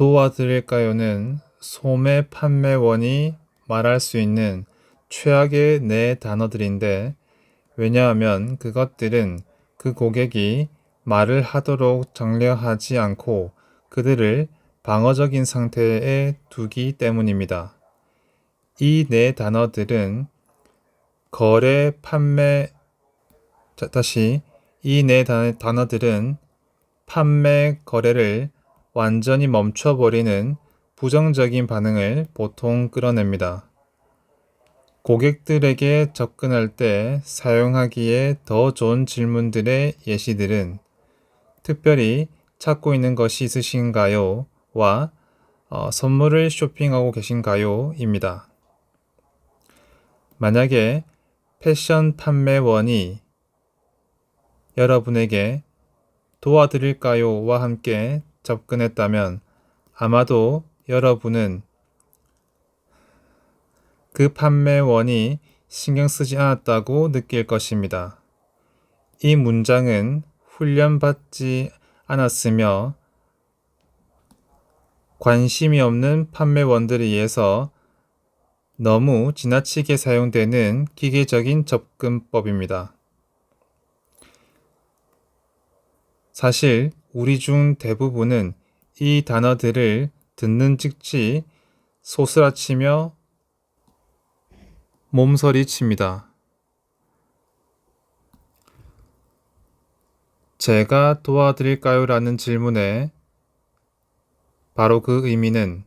도와드릴까요는 소매 판매원이 말할 수 있는 최악의 네 단어들인데 왜냐하면 그것들은 그 고객이 말을 하도록 장려하지 않고 그들을 방어적인 상태에 두기 때문입니다. 이 네 단어들은 거래, 판매, 자, 다시 이 네 단어들은 판매, 거래를 완전히 멈춰버리는 부정적인 반응을 보통 끌어냅니다. 고객들에게 접근할 때 사용하기에 더 좋은 질문들의 예시들은 특별히 찾고 있는 것이 있으신가요? 와 어, 선물을 쇼핑하고 계신가요? 입니다. 만약에 패션 판매원이 여러분에게 도와드릴까요? 와 함께 접근했다면 아마도 여러분은 그 판매원이 신경 쓰지 않았다고 느낄 것입니다. 이 문장은 훈련받지 않았으며 관심이 없는 판매원들에 의해서 너무 지나치게 사용되는 기계적인 접근법입니다. 사실 우리 중 대부분은 이 단어들을 듣는 즉시 소스라치며 몸서리칩니다. 제가 도와드릴까요? 라는 질문에 바로 그 의미는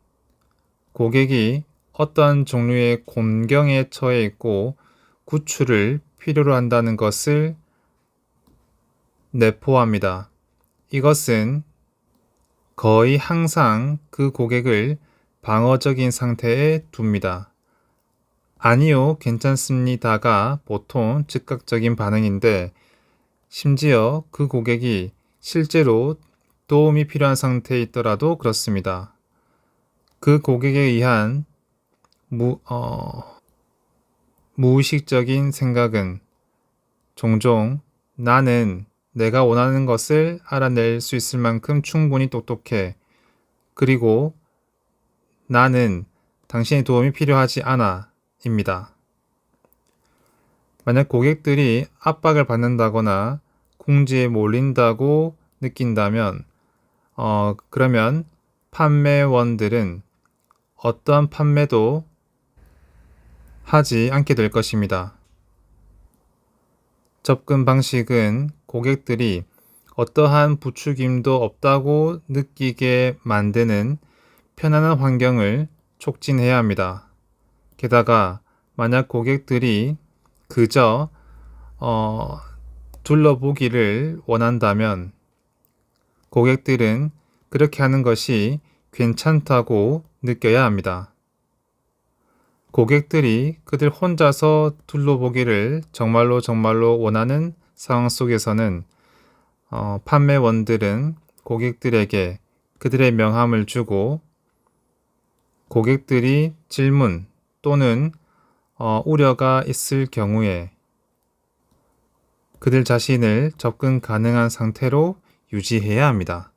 고객이 어떠한 종류의 곤경에 처해 있고 구출을 필요로 한다는 것을 내포합니다. 이것은 거의 항상 그 고객을 방어적인 상태에 둡니다. 아니요, 괜찮습니다가 보통 즉각적인 반응인데 심지어 그 고객이 실제로 도움이 필요한 상태에 있더라도 그렇습니다. 그 고객에 의한 무, 어, 무의식적인 생각은 종종 나는 내가 원하는 것을 알아낼 수 있을 만큼 충분히 똑똑해. 그리고 나는 당신의 도움이 필요하지 않아. 입니다. 만약 고객들이 압박을 받는다거나 궁지에 몰린다고 느낀다면, 어, 그러면 판매원들은 어떠한 판매도 하지 않게 될 것입니다. 접근 방식은 고객들이 어떠한 부추김도 없다고 느끼게 만드는 편안한 환경을 촉진해야 합니다. 게다가 만약 고객들이 그저 어, 둘러보기를 원한다면 고객들은 그렇게 하는 것이 괜찮다고 느껴야 합니다. 고객들이 그들 혼자서 둘러보기를 정말로 정말로 원하는 상황 속에서는 어, 판매원들은 고객들에게 그들의 명함을 주고 고객들이 질문 또는 어, 우려가 있을 경우에 그들 자신을 접근 가능한 상태로 유지해야 합니다.